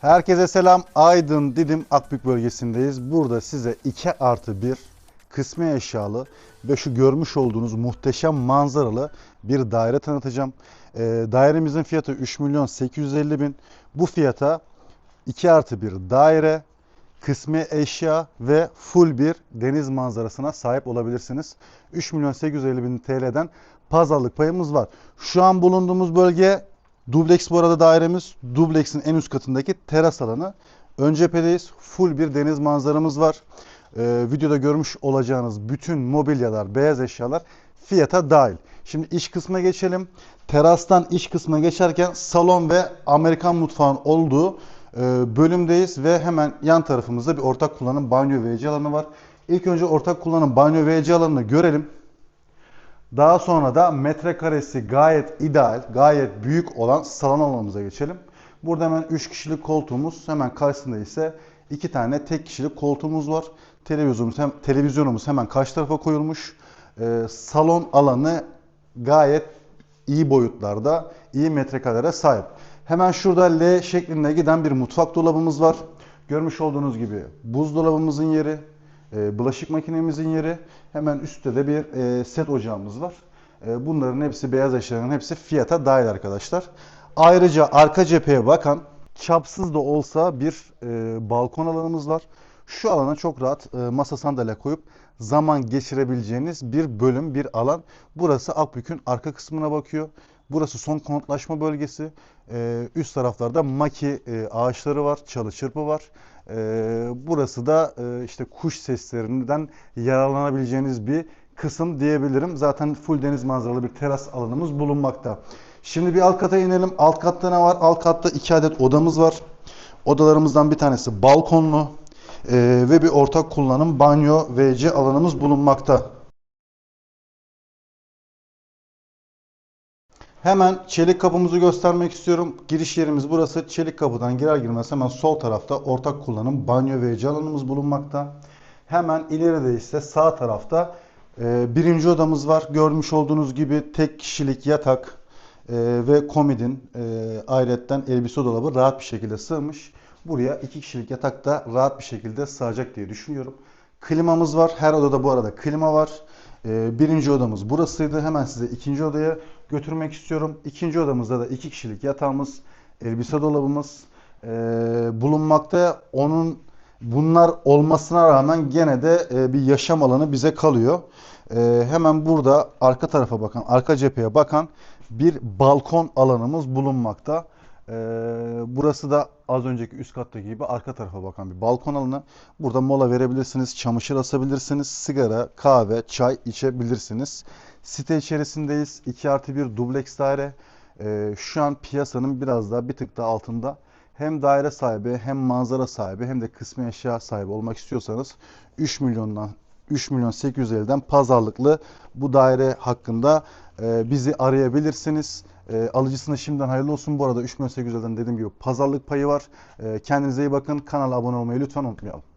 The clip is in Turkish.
Herkese selam. Aydın Didim Akbük bölgesindeyiz. Burada size 2 artı 1 kısmi eşyalı ve şu görmüş olduğunuz muhteşem manzaralı bir daire tanıtacağım. Ee, dairemizin fiyatı 3 milyon 850 bin. Bu fiyata 2 artı 1 daire, kısmi eşya ve full bir deniz manzarasına sahip olabilirsiniz. 3 milyon 850 bin TL'den pazarlık payımız var. Şu an bulunduğumuz bölge Dubleks bu arada dairemiz. Dublex'in en üst katındaki teras alanı. Ön cephedeyiz. Full bir deniz manzaramız var. Ee, videoda görmüş olacağınız bütün mobilyalar, beyaz eşyalar fiyata dahil. Şimdi iç kısmına geçelim. Terastan iç kısmına geçerken salon ve Amerikan mutfağın olduğu e, bölümdeyiz ve hemen yan tarafımızda bir ortak kullanım banyo ve WC alanı var. İlk önce ortak kullanım banyo ve WC alanını görelim. Daha sonra da metrekaresi gayet ideal, gayet büyük olan salon alanımıza geçelim. Burada hemen 3 kişilik koltuğumuz, hemen karşısında ise 2 tane tek kişilik koltuğumuz var. Televizyonumuz, hem, televizyonumuz hemen karşı tarafa koyulmuş. Ee, salon alanı gayet iyi boyutlarda, iyi metrekarelere sahip. Hemen şurada L şeklinde giden bir mutfak dolabımız var. Görmüş olduğunuz gibi buzdolabımızın yeri, e, bulaşık makinemizin yeri, hemen üstte de bir e, set ocağımız var. E, bunların hepsi beyaz eşyaların hepsi fiyata dahil arkadaşlar. Ayrıca arka cepheye bakan çapsız da olsa bir e, balkon alanımız var. Şu alana çok rahat e, masa sandalye koyup zaman geçirebileceğiniz bir bölüm, bir alan. Burası Akbük'ün arka kısmına bakıyor. Burası son konutlaşma bölgesi. E, üst taraflarda maki e, ağaçları var, çalı çırpı var. E, burası da e, işte kuş seslerinden yararlanabileceğiniz bir kısım diyebilirim. Zaten full deniz manzaralı bir teras alanımız bulunmakta. Şimdi bir alt kata inelim. Alt katta ne var? Alt katta iki adet odamız var. Odalarımızdan bir tanesi balkonlu e, ve bir ortak kullanım banyo WC alanımız bulunmakta. Hemen çelik kapımızı göstermek istiyorum. Giriş yerimiz burası. Çelik kapıdan girer girmez hemen sol tarafta ortak kullanım banyo ve alanımız bulunmakta. Hemen ileride ise sağ tarafta e, birinci odamız var. Görmüş olduğunuz gibi tek kişilik yatak e, ve komodin e, ayrıyetten elbise dolabı rahat bir şekilde sığmış. Buraya iki kişilik yatak da rahat bir şekilde sığacak diye düşünüyorum. Klimamız var. Her odada bu arada klima var. Ee, birinci odamız burasıydı. Hemen size ikinci odaya götürmek istiyorum. İkinci odamızda da iki kişilik yatağımız, elbise dolabımız e, bulunmakta. Onun bunlar olmasına rağmen gene de e, bir yaşam alanı bize kalıyor. E, hemen burada arka tarafa bakan, arka cepheye bakan bir balkon alanımız bulunmakta. Ee, burası da az önceki üst kattaki gibi arka tarafa bakan bir balkon alanı. Burada mola verebilirsiniz, çamaşır asabilirsiniz, sigara, kahve, çay içebilirsiniz. Site içerisindeyiz. 2 artı 1 dubleks daire. Ee, şu an piyasanın biraz daha bir tık daha altında. Hem daire sahibi hem manzara sahibi hem de kısmi eşya sahibi olmak istiyorsanız 3 milyondan 3 milyon 850'den pazarlıklı bu daire hakkında e, bizi arayabilirsiniz. E, alıcısına şimdiden hayırlı olsun. Bu arada 3 milyon 850'den dediğim gibi pazarlık payı var. E, kendinize iyi bakın. Kanala abone olmayı lütfen unutmayalım.